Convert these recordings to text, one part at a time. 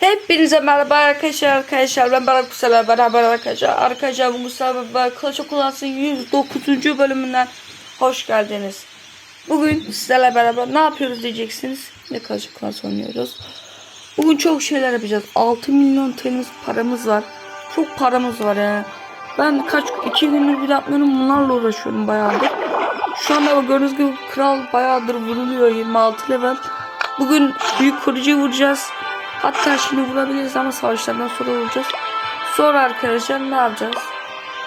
Hepinize merhaba arkadaşlar arkadaşlar ben Barak Mustafa beraber arkadaşlar arkadaşlar bu Mustafa Baba Kılıç Okulasın 109. bölümünden hoş geldiniz. Bugün sizlerle beraber ne yapıyoruz diyeceksiniz. Ne Kılıç Okulası oynuyoruz. Bugün çok şeyler yapacağız. 6 milyon TL'miz paramız var. Çok paramız var yani. Ben kaç iki gündür bir yapmıyorum bunlarla uğraşıyorum bayağıdır. Şu anda gördüğünüz gibi kral bayağıdır vuruluyor 26 level. Bugün büyük kurucuyu vuracağız. Hatta şimdi vurabiliriz ama savaşlardan sonra vuracağız. Sonra arkadaşlar ne yapacağız?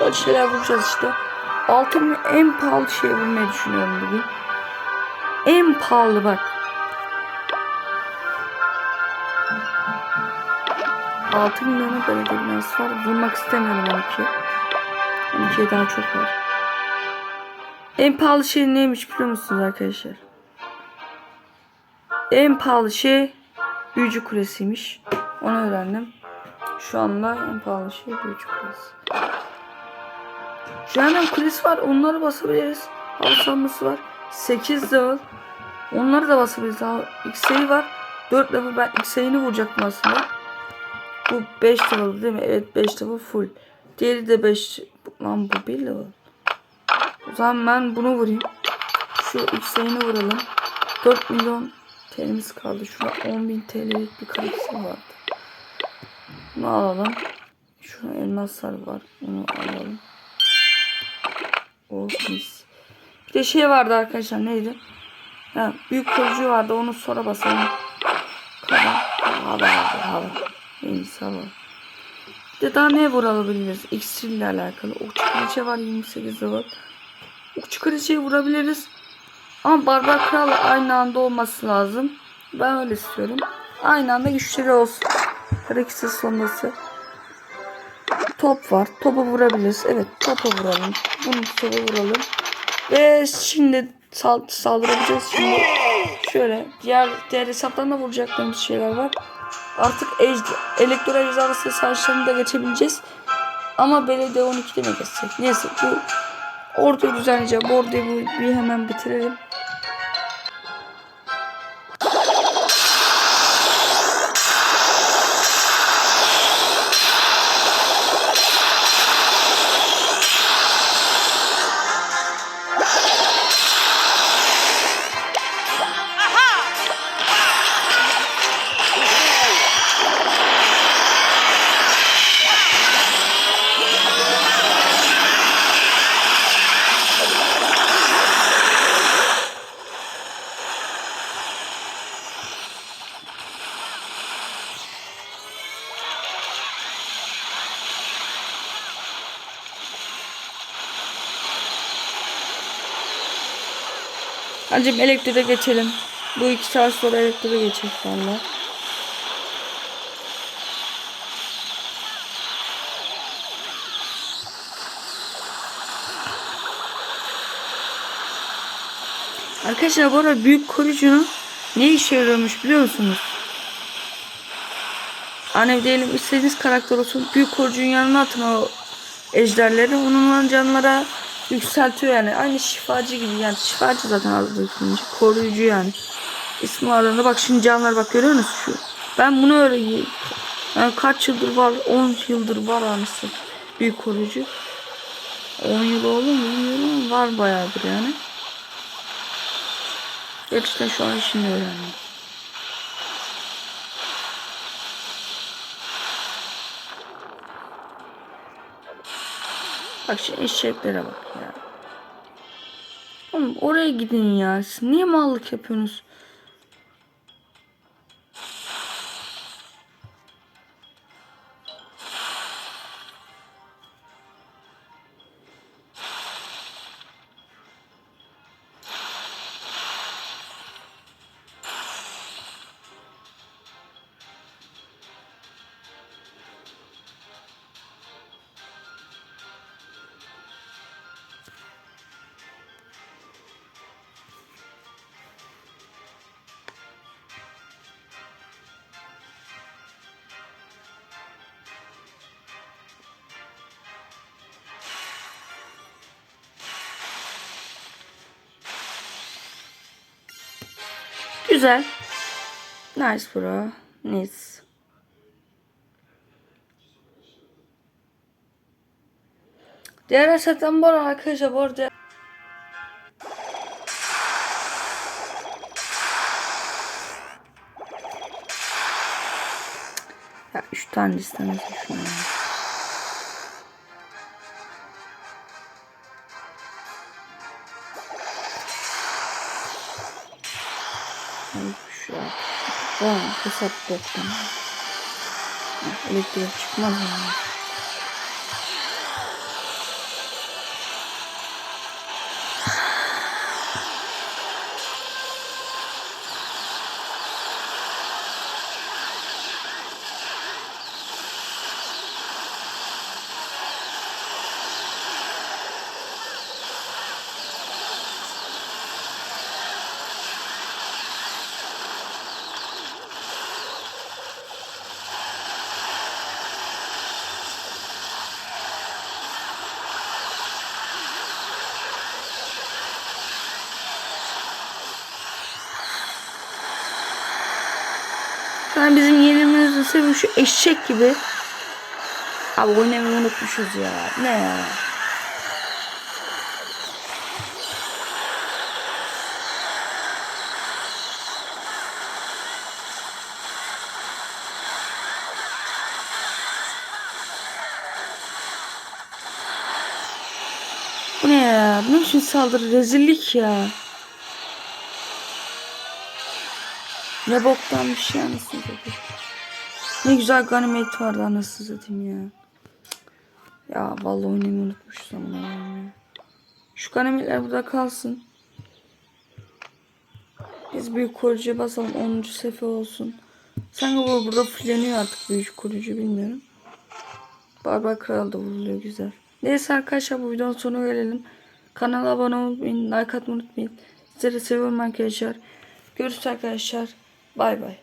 Böyle şeyler vuracağız işte. Altın en pahalı şey bulmayı düşünüyorum bugün. En pahalı bak. Altı milyona belediye binası var. Vurmak istemiyorum 12. 12'ye daha çok var. En pahalı şey neymiş biliyor musunuz arkadaşlar? En pahalı şey büyücü kulesiymiş. Onu öğrendim. Şu anda en pahalı şey büyücü kulesi. Cehennem kulesi var. Onları basabiliriz. Savunması var. 8 level. Onları da basabiliriz. X'yi var. 4 level. Ben X'ini vuracaktım aslında. Bu 5 level değil mi? Evet 5 level full. Diğeri de 5. Lan bu 1 level. O zaman ben bunu vurayım. Şu X'ini vuralım. 4 milyon TL'miz kaldı. Şurada 10.000 TL'lik bir karakter vardı. Bunu alalım. Şurada elmaslar var. Onu alalım. Oh mis. Bir de şey vardı arkadaşlar neydi? Ha, büyük korucu vardı onu sonra basalım. Kara. Hava hava. En iyisi hava. Bir de daha ne vurabiliriz? İksir ile alakalı. Okçu kraliçe var 28 level. Okçu kraliçeyi vurabiliriz. Ama barbar kral aynı anda olması lazım. Ben öyle istiyorum. Aynı anda güçleri olsun. Hareketsiz sonrası. Top var. Topu vurabiliriz. Evet topu vuralım. Bunu topu vuralım. Ve şimdi sal saldırabileceğiz. Şimdi şöyle diğer diğer hesaptan da vuracaklarımız şeyler var. Artık elektro ejderhası savaşlarını da geçebileceğiz. Ama belediye 12'de mi geçecek? Neyse bu orduyu düzenleyeceğim. Bir hemen bitirelim. Hacım elektriğe geçelim. Bu iki saat sonra elektriğe geçecek valla. Arkadaşlar bu arada büyük koruyucunun ne işe yarıyormuş biliyor musunuz? Hani diyelim istediğiniz karakter olsun büyük koruyucunun yanına atın o ejderleri onunla canlara yükseltiyor yani. Aynı şifacı gibi yani. Şifacı zaten adı üstünde koruyucu yani. İsmi arasında bak şimdi canlar bak görüyor musun? Şu. Ben bunu öyle yani kaç yıldır var? 10 yıldır var anısı büyük koruyucu. 10 yıl oldu mu bilmiyorum var bayağıdır yani. Gerçekten şu an şimdi öğrendim Bak şu eşeklere bak ya. Oğlum oraya gidin ya. Siz niye mallık yapıyorsunuz? Güzel. Nice bro. Nice. Diğer setten bu arada arkadaşlar bu arada Ya üç tane listemiz düşünüyorum. Şu an. Tamam hesap boktan. Elektrik çıkmaz yani. Yani bizim yenilmemizin sebebi şu eşek gibi. Abi oynamayı unutmuşuz ya. Ne ya? Bu ne ya? Bu ne biçim saldırı? Rezillik ya. Ne boktan bir şey anasını satayım. Ne güzel ganimet vardı anasını satayım ya. Ya vallahi oynamayı unutmuşuz ama ya. Şu ganimetler burada kalsın. Biz büyük korucuya basalım 10. sefe olsun. Sanki bu burada fulleniyor artık büyük korucu bilmiyorum. Barbar Kral da vuruluyor güzel. Neyse arkadaşlar bu videonun sonuna gelelim. Kanala abone olmayı. Like atmayı unutmayın. Sizleri seviyorum arkadaşlar. Görüşürüz arkadaşlar. Bay bay.